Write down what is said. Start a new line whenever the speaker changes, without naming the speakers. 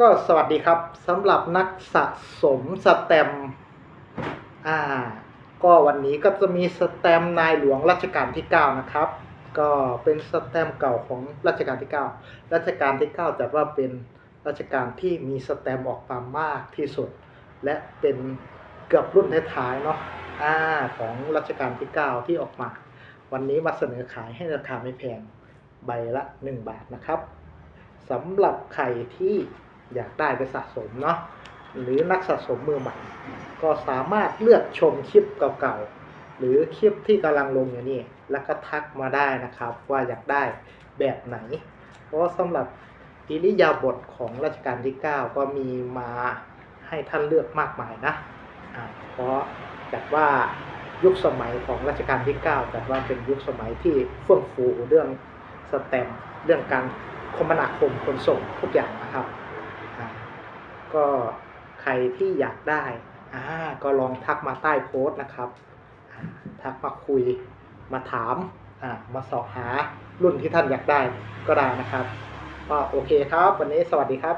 ก็สวัสดีครับสำหรับนักสะสมสแตมอ่า ก็วันนี้ก็จะมีสแตมนายหลวงรัชกาลที่ 9 นะครับ ก็เป็นสแตมเก่าของรัชกาลที่ 9 รัชกาลที่ 9 จัดว่าเป็นรัชกาลที่มีสแตมออกมามากที่สุด และเป็นเกือบรุ่นท้ายๆเนาะอ่าของรัชกาลที่ 9 ที่ออกมา วันนี้มาเสนอขายให้ราคาไม่แพงใบละ 1 บาทนะครับสำหรับใครที่ อยากได้ไปสะสมเนาะหรือนักสะสมมือใหม่ ก็สามารถเลือกชมคลิปเก่าๆ หรือคลิปที่กำลังลงอยู่นี่ แล้วก็ทักมาได้นะครับ ว่าอยากได้แบบไหน เพราะสำหรับอิริยาบถของรัชกาลที่ 9 ก็มีมาให้ท่านเลือกมากมายนะเพราะจัดว่ายุคสมัยของรัชกาลที่9จัดว่าเป็นยุคสมัยที่เฟื่องฟูเรื่องสแตมเรื่องการคมนาคมขนส่งทุกอย่างนะครับ ก็ใครที่อยากได้อ่าก็ลองทักมาใต้โพสต์นะครับ ทักมาคุยมาถามอ่ามาสอบหารุ่นที่ท่านอยากได้ก็ได้นะครับก็โอเคครับ วันนี้สวัสดีครับ